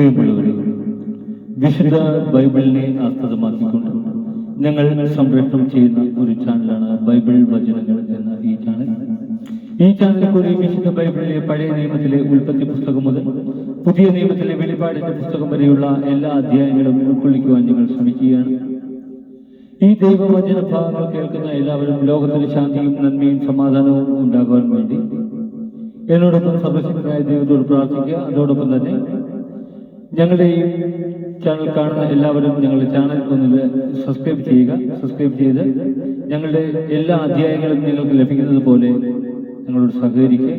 പ്രിയമുള്ളവരെ വിശുദ്ധ ബൈബിളിനെ ആസ്പദമാക്കിക്കൊണ്ട് ഞങ്ങൾ സംപ്രേഷണം ചെയ്യുന്ന ഒരു ചാനലാണ് ബൈബിൾ വചനങ്ങൾ എന്ന ഈ ചാനൽ. ഈ ചാനൽ കൂടി വിശുദ്ധ ബൈബിളിലെ പഴയ നിയമത്തിലെ ഉൽപ്പത്തി പുസ്തകം മുതൽ പുതിയ നിയമത്തിലെ വെളിപാടിന്റെ പുസ്തകം വരെയുള്ള എല്ലാ അധ്യായങ്ങളും ഉൾക്കൊള്ളിക്കുവാൻ ഞങ്ങൾ ശ്രമിക്കുകയാണ്. ഈ ദൈവവചന ഭാഗങ്ങൾ കേൾക്കുന്ന എല്ലാവരും ലോകത്തിന് ശാന്തിയും നന്മയും സമാധാനവും ഉണ്ടാകുവാൻ വേണ്ടി എന്നോടൊപ്പം സർവശക്തനായ ദൈവത്തോട് പ്രാർത്ഥിക്കുക. അതോടൊപ്പം തന്നെ ഞങ്ങളുടെ ഈ ചാനൽ കാണുന്ന എല്ലാവരും ഞങ്ങളുടെ ചാനൽ ഒന്ന് സബ്സ്ക്രൈബ് ചെയ്യുക. സബ്സ്ക്രൈബ് ചെയ്ത് ഞങ്ങളുടെ എല്ലാ അധ്യായങ്ങളും നിങ്ങൾക്ക് ലഭിക്കുന്നത് പോലെ ഞങ്ങളോട് സഹകരിക്കുക.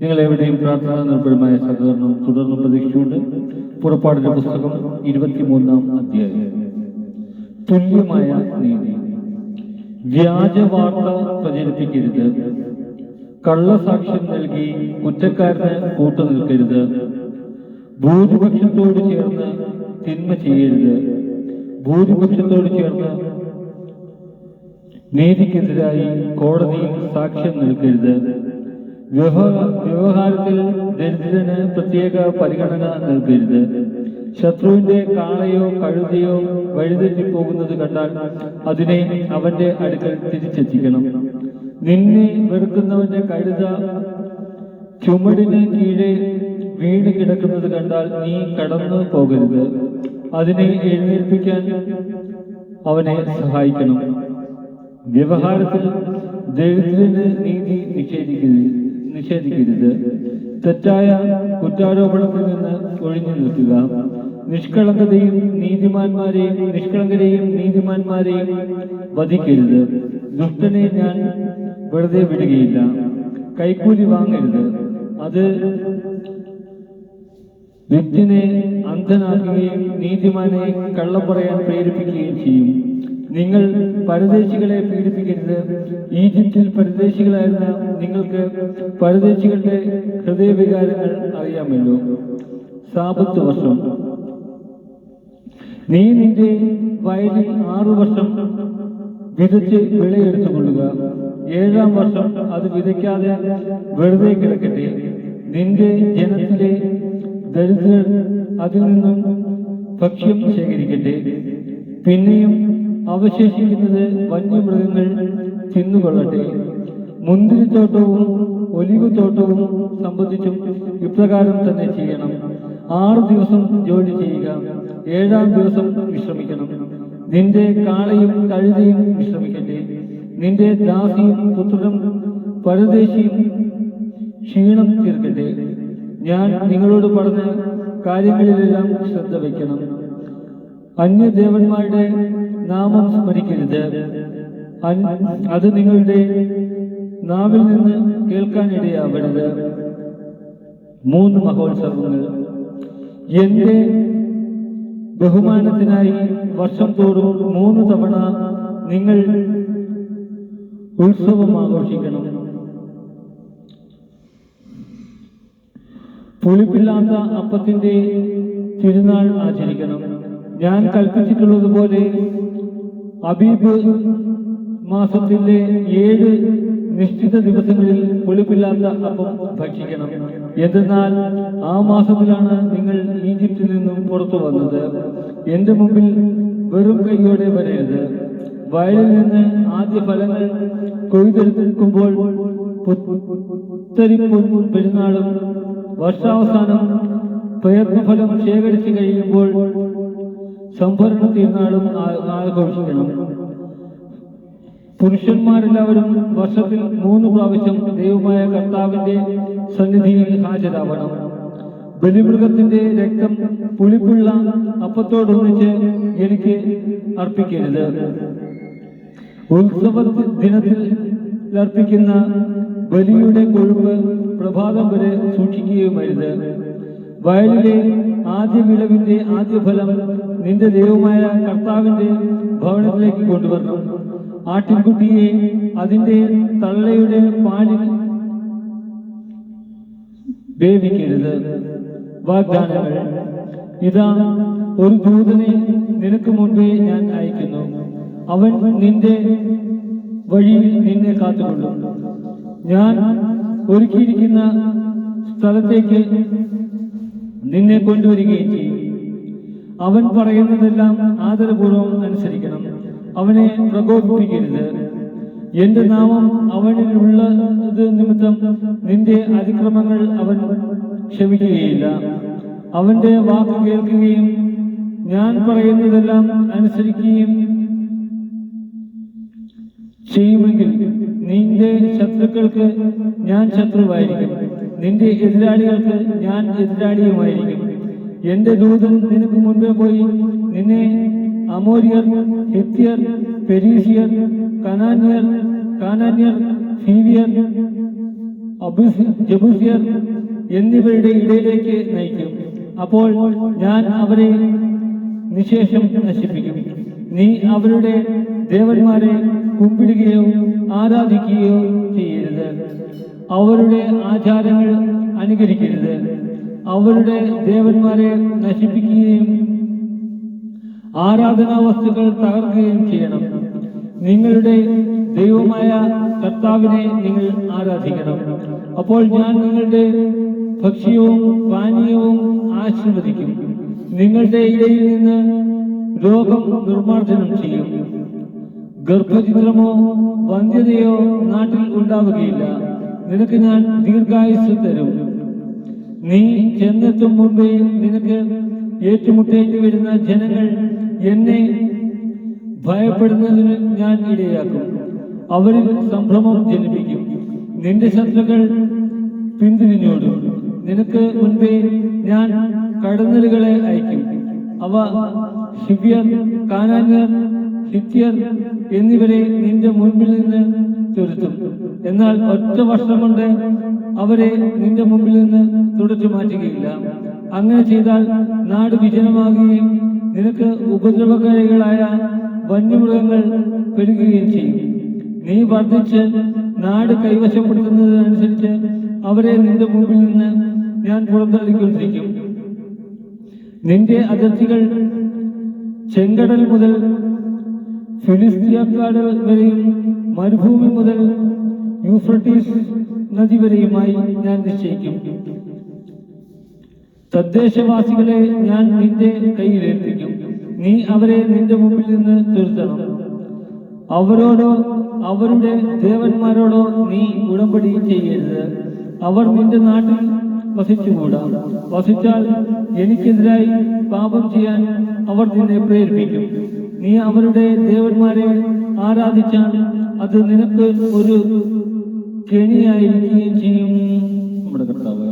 നിങ്ങൾ എവിടെയും പ്രാർത്ഥനാ നിർഭരമായ സഹകരണം തുടർന്ന് പ്രതീക്ഷിച്ചുകൊണ്ട് പുറപ്പാടിന്റെ പുസ്തകം ഇരുപത്തിമൂന്നാം അധ്യായം. തുല്യമായ നീതി. വ്യാജ വാർത്ത പ്രചരിപ്പിക്കരുത്. കള്ളസാക്ഷ്യം നൽകി കുറ്റക്കാരന് കൂട്ടുനിൽക്കരുത് ഭൂരിപക്ഷത്തോട് ചേർന്ന് തിന്മ ചെയ്യരുത്. ഭൂരിപക്ഷത്തോട് ചേർന്ന് നീതിക്കെതിരായി കോടതിയിൽ സാക്ഷ്യം നിൽക്കരുത്. വ്യവഹാ- വ്യവഹാരത്തിൽ ദരിദ്രന് പ്രത്യേക പരിഗണന നൽകരുത്. ശത്രുവിന്റെ കാളയോ കഴുതയോ വഴിതെറ്റിപ്പോകുന്നത് കണ്ടാൽ അതിനെ അവന്റെ അടുക്കൽ തിരിച്ചെത്തിക്കണം. നിന്നെ വെറുക്കുന്നവന്റെ കഴുത ചുമടിന് കീഴെ വീണ് കിടക്കുന്നത് കണ്ടാൽ നീ കടന്നു പോകരുത്. അതിനെ എഴുന്നേൽപ്പിക്കാൻ അവനെ സഹായിക്കണം. വ്യവഹാരത്തിൽ ദരിദ്രന് നീതി നിഷേധിക്കരുത് നിഷേധിക്കരുത്. തെറ്റായ കുറ്റാരോപണത്തിൽ നിന്ന് ഒഴിഞ്ഞു നിൽക്കുക. നിഷ്കളങ്കതയും നീതിമാന്മാരെയും നിഷ്കളങ്കരെയും നീതിമാന്മാരെയും വധിക്കരുത്. ദുഷ്ടനെ ഞാൻ വെറുതെ വിടുകയില്ല. കൈക്കൂലി വാങ്ങരുത്. അത് വ്യക്തിനെ അന്ധനാക്കുകയും നീതിമാനെ കള്ളം പറയാൻ പ്രേരിപ്പിക്കുകയും ചെയ്യും. നിങ്ങൾ പരദേശികളെ പീഡിപ്പിക്കരുത്. ഈജിപ്തിൽ പരദേശികളായിരുന്ന നിങ്ങൾക്ക് പരദേശികളുടെ ഹൃദയവികാരങ്ങൾ അറിയാമല്ലോ. സാപത്ത് വർഷം. നീ നിന്റെ വയലിൽ ആറു വർഷം വിതച്ച് വിളയെടുത്തു കൊള്ളുക. ഏഴാം വർഷം അത് വിതയ്ക്കാതെ വെറുതെ കിടക്കട്ടെ. നിന്റെ ജനത്തിലെ ദരിദ്രർ അതിൽ നിന്നും ഭക്ഷ്യം ശേഖരിക്കട്ടെ. പിന്നെയും അവശേഷിക്കുന്നത് വന്യമൃഗങ്ങൾ തിന്നുകൊള്ളട്ടെ. മുന്തിരിത്തോട്ടവും ഒലിവ് തോട്ടവും സംബന്ധിച്ചും ഇപ്രകാരം തന്നെ ചെയ്യണം. ആറു ദിവസം ജോലി ചെയ്യുക. ഏഴാം ദിവസം വിശ്രമിക്കണം. നിന്റെ കാളയും കഴുതയും വിശ്രമിക്കട്ടെ. നിന്റെ ദാസിയും പുത്രനും പരദേശിയും ക്ഷീണം തീർക്കട്ടെ. ഞാൻ നിങ്ങളോട് പറഞ്ഞ കാര്യങ്ങളിലെല്ലാം ശ്രദ്ധ വയ്ക്കണം. അന്യദേവന്മാരുടെ നാമം സ്മരിക്കരുത്. അത് നിങ്ങളുടെ നാവിൽ നിന്ന് കേൾക്കാനിടയാവരുത് മൂന്ന് മഹോത്സവങ്ങൾ. എന്റെ ബഹുമാനത്തിനായി വർഷം തോറും മൂന്ന് തവണ നിങ്ങൾ ഉത്സവം ആഘോഷിക്കണം. പുളിപ്പില്ലാത്ത അപ്പത്തിന്റെ തിരുനാൾ ആചരിക്കണം. ഞാൻ കൽപ്പിച്ചിട്ടുള്ളതുപോലെ അബീബ് മാസത്തിലെ ഏഴ് നിശ്ചിത ദിവസങ്ങളിൽ പുളിപ്പില്ലാത്ത അപ്പം ഭക്ഷിക്കണം. എന്തെന്നാൽ ആ മാസത്തിലാണ് നിങ്ങൾ ഈജിപ്തിൽ നിന്നും പുറത്തു വന്നത്. എന്റെ മുമ്പിൽ വെറും കൈയോടെ വരരുത്. വയലിൽ നിന്ന് ആദ്യ ഫലങ്ങൾ കൊയ്തെടുക്കുമ്പോൾ പെരുന്നാളും വർഷാവസാനം പ്രയത്നഫലം ശേഖരിച്ചു കഴിയുമ്പോൾ സംഭരണ തിരുനാളും ആഘോഷിക്കണം പുരുഷന്മാരെല്ലാവരും വർഷത്തിൽ മൂന്ന് പ്രാവശ്യം ദൈവമായ കർത്താവിന്റെ സന്നിധിയിൽ ഹാജരാവണം. ബലിമൃഗത്തിന്റെ രക്തം പുളിപ്പുള്ള അപ്പത്തോടൊന്നിച്ച് എനിക്ക് അർപ്പിക്കരുത്. ഉത്സവ ദിനത്തിൽ അർപ്പിക്കുന്ന ബലിയുടെ കൊഴുപ്പ് പ്രഭാതം വരെ സൂക്ഷിക്കുകയുമരുത് വയലിലെ ആദ്യ വിളവിന്റെ ആദ്യ ഫലം നിന്റെ ദൈവമായ കർത്താവിന്റെ ഭവനത്തിലേക്ക് കൊണ്ടുവരണം. ആട്ടിൻകുട്ടിയെ അതിന്റെ തള്ളയുടെ പാലിൽ വേവിക്കരുത്. വാഗ്ദാനങ്ങൾ. ഇതാ ഒരു ദൂതനെ നിനക്ക് മുൻപേ ഞാൻ അയക്കുന്നു. അവൻ നിന്റെ വഴിയിൽ നിന്നെ കാത്തുകൊള്ളും. ഞാൻ ഒരുക്കിയിരിക്കുന്ന സ്ഥലത്തേക്ക് നിന്നെ കൊണ്ടുവരികയും ചെയ്യും. അവൻ പറയുന്നതെല്ലാം ആദരപൂർവം അനുസരിക്കണം. അവനെ പ്രകോപിപ്പിക്കരുത്. എന്റെ നാമം അവനിലുള്ളത് നിമിത്തം നിന്റെ അതിക്രമങ്ങൾ അവൻ ക്ഷമിക്കുകയില്ല. അവന്റെ വാക്ക് കേൾക്കുകയും ഞാൻ പറയുന്നതെല്ലാം അനുസരിക്കുകയും ചെയ്യുമെങ്കിൽ നിന്റെ ശത്രുക്കൾക്ക് ഞാൻ ശത്രുവായിരിക്കും. നിന്റെ എതിരാളികൾക്ക് ഞാൻ എതിരാളിയുമായിരിക്കും. എന്റെ ദൂതൻ നിനക്ക് മുൻപേ പോയി നിന്നെ അമോരിയർ ഹിത്യർ പെരീസിയർ കനാന്യർ കാനാന്യർ ഹീവിയർ ജബുസിയർ എന്നിവരുടെ ഇടയിലേക്ക് നയിക്കും. അപ്പോൾ ഞാൻ അവരെ നിശേഷം നശിപ്പിക്കും. നീ അവരുടെ ദേവന്മാരെ കുമ്പിടുകയോ ആരാധിക്കുകയോ ചെയ്യരുത്. അവരുടെ ആചാരങ്ങൾ അനുകരിക്കരുത്. അവരുടെ ദേവന്മാരെ നശിപ്പിക്കുകയും ആരാധനാ വസ്തുക്കൾ തകർക്കുകയും ചെയ്യണം. നിങ്ങളുടെ ദൈവമായ കർത്താവിനെ നിങ്ങൾ ആരാധിക്കണം. അപ്പോൾ ഞാൻ നിങ്ങളുടെ ഭക്ഷ്യവും പാനീയവും ആശീർവദിക്കും. നിങ്ങളുടെ ഇടയിൽ നിന്ന് രോഗം നിർമ്മാർജനം ചെയ്യും. ഗർഭചിത്രമോ വന്ധ്യതയോ നാട്ടിൽ ഉണ്ടാവുകയില്ല. നിനക്ക് ഞാൻ ദീർഘായുസ് തരും. നീ ചെന്നെത്തും മുമ്പേ നിനക്ക് ഏറ്റുമുട്ടേണ്ടി വരുന്ന ജനങ്ങൾ എന്നെ ഭയപ്പെടുന്നതിന് ഞാൻ ഇടയാക്കും. അവരിൽ സംഭ്രമം ജനിപ്പിക്കും. നിന്റെ ശത്രുക്കൾ പിന്തിരിഞ്ഞോടും. നിനക്ക് മുൻപേ ഞാൻ കടന്നലുകളെ അയക്കും. അവ ഹിവ്യർ കാനാന്യർ ഹിത്യർ എന്നിവരെ നിന്റെ മുൻപിൽ നിന്ന് തുരത്തും. എന്നാൽ ഒറ്റ വർഷം കൊണ്ട് അവരെ നിന്റെ മുമ്പിൽ നിന്ന് തുടച്ചു മാറ്റുകയില്ല. അങ്ങനെ ചെയ്താൽ നാട് വിജനമാകുകയും നിനക്ക് ഉപദ്രവകാരികളായ വന്യമൃഗങ്ങൾ പെരുകുകയും ചെയ്യും. നീ വർദ്ധിച്ച് നാട് കൈവശപ്പെടുത്തുന്നതിനനുസരിച്ച് അവരെ നിന്റെ മുമ്പിൽ നിന്ന് ഞാൻ പുറന്തള്ളിക്കൊണ്ടിരിക്കും. നിന്റെ അതിർത്തികൾ ചെങ്കടൽ മുതൽ ഫിലിസ്തീയക്കാട് വരെയും മരുഭൂമി മുതൽ യൂഫ്രട്ടീസ് നദി വരെയുമായി ഞാൻ നിശ്ചയിക്കും. തദ്ദേശവാസികളെ ഞാൻ നിന്റെ കയ്യിലേൽപ്പിക്കും നീ അവരെ നിന്റെ മുമ്പിൽ നിന്ന് തുരുത്തണം. അവരോടോ അവരുടെ ദേവന്മാരോടോ നീ ഉടമ്പടി ചെയ്യരുത്. അവർ നിന്റെ നാട്ടിൽ വസിച്ചുകൂടാ. വസിച്ചാൽ എനിക്കെതിരായി പാപം ചെയ്യാൻ അവർ നിന്നെ പ്രേരിപ്പിക്കും. നീ അവരുടെ ദേവന്മാരെ ആരാധിച്ചാൽ അത് നിനക്ക് ഒരു കെണിയായിരിക്കുകയും ചെയ്യും. നമ്മുടെ കർത്താവ്